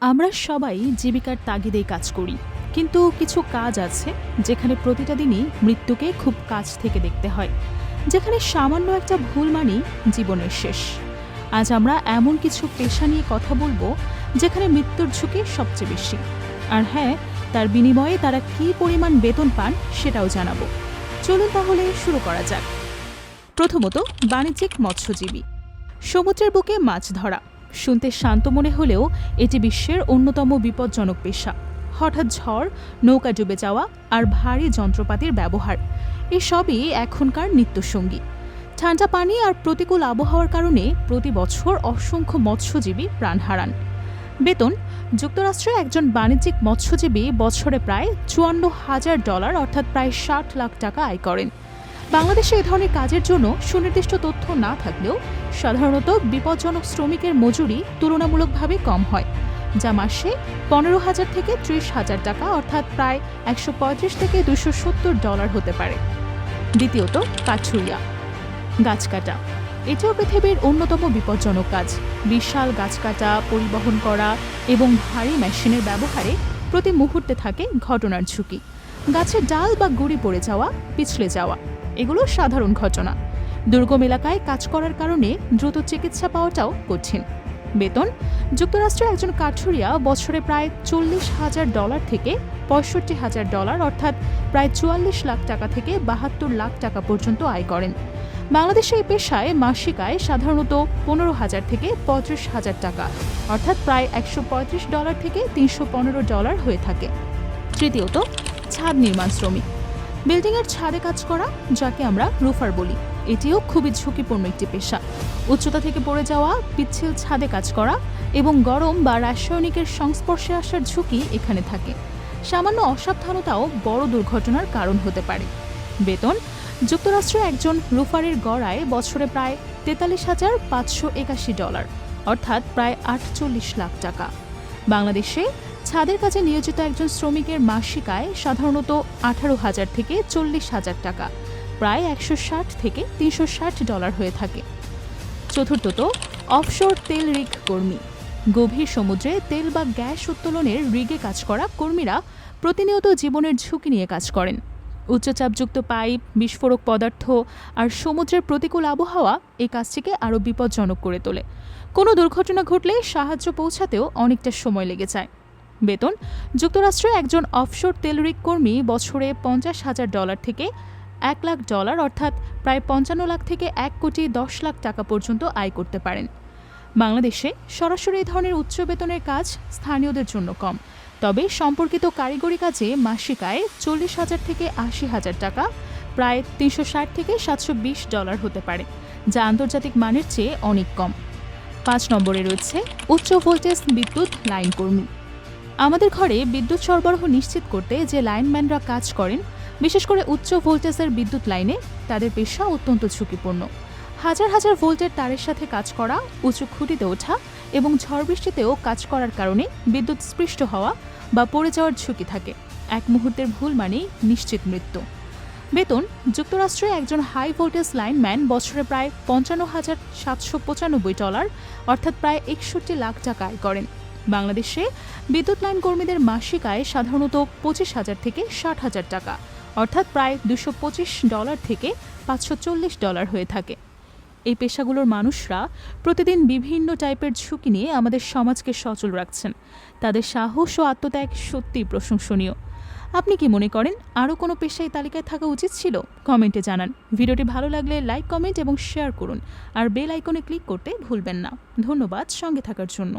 আমরা সবাই জীবিকার তাগিদেই কাজ করি, কিন্তু কিছু কাজ আছে যেখানে প্রতিটা দিনই মৃত্যুকে খুব কাছ থেকে দেখতে হয়, যেখানে সামান্য একটা ভুল মানেই জীবনের শেষ। আজ আমরা এমন কিছু পেশা নিয়ে কথা বলব যেখানে মৃত্যুর ঝুঁকি সবচেয়ে বেশি। আর হ্যাঁ তার বিনিময়ে তারা কী পরিমাণ বেতন পান সেটাও জানাব। চলুন তাহলে শুরু করা যাক। প্রথমত বাণিজ্যিক মৎস্যজীবী। সমুদ্রের বুকে মাছ ধরা। শুনতে শান্ত মনে হলেও এটি বিশ্বের অন্যতম বিপজ্জনক পেশা। হঠাৎ ঝড়, নৌকা ডুবে যাওয়া আর ভারী যন্ত্রপাতির ব্যবহার, এসবই এখনকার নিত্যসঙ্গী। ঠান্ডা পানি আর প্রতিকূল আবহাওয়ার কারণে প্রতি বছর অসংখ্য মৎস্যজীবী প্রাণ হারান। বেতন, যুক্তরাষ্ট্রে একজন বাণিজ্যিক মৎস্যজীবী বছরে প্রায় চুয়ান্ন হাজার ডলার অর্থাৎ প্রায় ষাট লাখ টাকা আয় করেন। বাংলাদেশে এ ধরনের কাজের জন্য সুনির্দিষ্ট তথ্য না থাকলেও সাধারণত বিপজ্জনক শ্রমিকের মজুরি তুলনামূলকভাবে কম হয়, যা মাসে পনেরো হাজার থেকে ত্রিশ হাজার টাকা, অর্থাৎ প্রায় একশো পঁয়ত্রিশ থেকে দুশো সত্তর ডলার হতে পারে। দ্বিতীয়ত, কাঠুরিয়া। গাছ কাটা। এটিও পৃথিবীর অন্যতম বিপজ্জনক কাজ। বিশাল গাছ কাটা, পরিবহন করা এবং ভারী মেশিনের ব্যবহারে প্রতি মুহূর্তে থাকে ঘটনার ঝুঁকি। গাছের ডাল বা গুড়ি পড়ে যাওয়া, পিছলে যাওয়া। এগুলো সাধারণ ঘটনা। দুর্গম এলাকায় কাজ করার কারণে দ্রুত চিকিৎসা পাওয়াটাও কঠিন। বেতন যুক্তরাষ্ট্রের একজন কাঠুরিয়া বছরে প্রায় চল্লিশ হাজার ডলার থেকে পঁয়ষট্টি হাজার ডলার অর্থাৎ প্রায় চুয়াল্লিশ লাখ টাকা থেকে বাহাত্তর লাখ টাকা পর্যন্ত আয় করেন। বাংলাদেশে এই পেশায় মাসিক আয় সাধারণত পনেরো হাজার থেকে পঁয়ত্রিশ হাজার টাকা, অর্থাৎ প্রায় একশো পঁয়ত্রিশ ডলার থেকে তিনশো পনেরো ডলার হয়ে থাকে। তৃতীয়ত, ছাদ নির্মাণ শ্রমিক। বিল্ডিংয়ের ছাদে কাজ করা, যাকে আমরা রুফার বলি। এটিও খুবই ঝুঁকিপূর্ণ একটি পেশা। উচ্চতা থেকে পড়ে যাওয়া, পিচ্ছিল ছাদে কাজ করা এবং গরম বা রাসায়নিকের সংস্পর্শে আসার ঝুঁকি এখানে থাকে। সামান্য অসাবধানতাও বড় দুর্ঘটনার কারণ হতে পারে। বেতন, যুক্তরাষ্ট্রে একজন রুফারের গড়ায় বছরে প্রায় তেতাল্লিশ হাজার পাঁচশো একাশি ডলার, অর্থাৎ প্রায় আটচল্লিশ লাখ টাকা। বাংলাদেশে ছাদের কাজে নিয়োজিত একজন শ্রমিকের মাসিক আয় সাধারণত আঠারো হাজার থেকে চল্লিশ হাজার টাকা, প্রায় একশো ষাট থেকে তিনশো ষাট ডলার হয়ে থাকে। চতুর্থত, অফশোর তেল রিগ কর্মী। গভীর সমুদ্রে তেল বা গ্যাস উত্তোলনের রিগে কাজ করা কর্মীরা প্রতিনিয়ত জীবনের ঝুঁকি নিয়ে কাজ করেন। উচ্চচাপযুক্ত পাইপ, বিস্ফোরক পদার্থ আর সমুদ্রের প্রতিকূল আবহাওয়া এই কাজটিকে আরও বিপজ্জনক করে তোলে। কোনো দুর্ঘটনা ঘটলে সাহায্য পৌঁছাতেও অনেকটা সময় লেগে যায়। বেতন। যুক্তরাষ্ট্রে একজন অফশোর তেলরিক কর্মী বছরে পঞ্চাশ হাজার ডলার থেকে এক লাখ ডলার, অর্থাৎ প্রায় পঞ্চান্ন লাখ থেকে এক কোটি দশ লাখ টাকা পর্যন্ত আয় করতে পারেন। বাংলাদেশে সরাসরি এই ধরনের উচ্চ বেতনের কাজ স্থানীয়দের জন্য কম। তবে সম্পর্কিত কারিগরি কাজে মাসিক আয় চল্লিশ হাজার থেকে আশি হাজার টাকা, প্রায় তিনশো ষাট থেকে সাতশো বিশ ডলার হতে পারে, যা আন্তর্জাতিক মানের চেয়ে অনেক কম। পাঁচ নম্বরে রয়েছে উচ্চ ভোল্টেজ বিদ্যুৎ লাইন কর্মী। আমাদের ঘরে বিদ্যুৎ সরবরাহ নিশ্চিত করতে যে লাইনম্যানরা কাজ করেন, বিশেষ করে উচ্চ ভোল্টেজের বিদ্যুৎ লাইনে, তাদের পেশা অত্যন্ত ঝুঁকিপূর্ণ। হাজার হাজার ভোল্টের তারের সাথে কাজ করা, উঁচু খুঁটিতে ওঠা এবং ঝড় বৃষ্টিতেও কাজ করার কারণে বিদ্যুৎ স্পৃষ্ট হওয়া বা পড়ে যাওয়ার ঝুঁকি থাকে। এক মুহূর্তের ভুল মানেই নিশ্চিত মৃত্যু। বেতন, যুক্তরাষ্ট্রে একজন হাই ভোল্টেজ লাইনম্যান বছরে প্রায় পঞ্চান্ন হাজার সাতশো পঁচানব্বই ডলার, অর্থাৎ প্রায় একষট্টি লাখ টাকা আয় করেন। বাংলাদেশে বিদ্যুৎ লাইন কর্মীদের মাসিক আয় সাধারণত পঁচিশ হাজার থেকে ষাট হাজার টাকা, অর্থাৎ প্রায় দুশো পঁচিশ ডলার থেকে পাঁচশো চল্লিশ ডলার হয়ে থাকে। এই পেশাগুলোর মানুষরা প্রতিদিন বিভিন্ন টাইপের ঝুঁকি নিয়ে আমাদের সমাজকে সচল রাখছেন। তাদের সাহস ও আত্মত্যাগ সত্যিই প্রশংসনীয়। আপনি কি মনে করেন, আরও কোনো পেশা এই তালিকায় থাকা উচিত ছিল? কমেন্টে জানান। ভিডিওটি ভালো লাগলে লাইক, কমেন্ট এবং শেয়ার করুন। আর বেল আইকনে ক্লিক করতে ভুলবেন না। ধন্যবাদ সঙ্গে থাকার জন্য।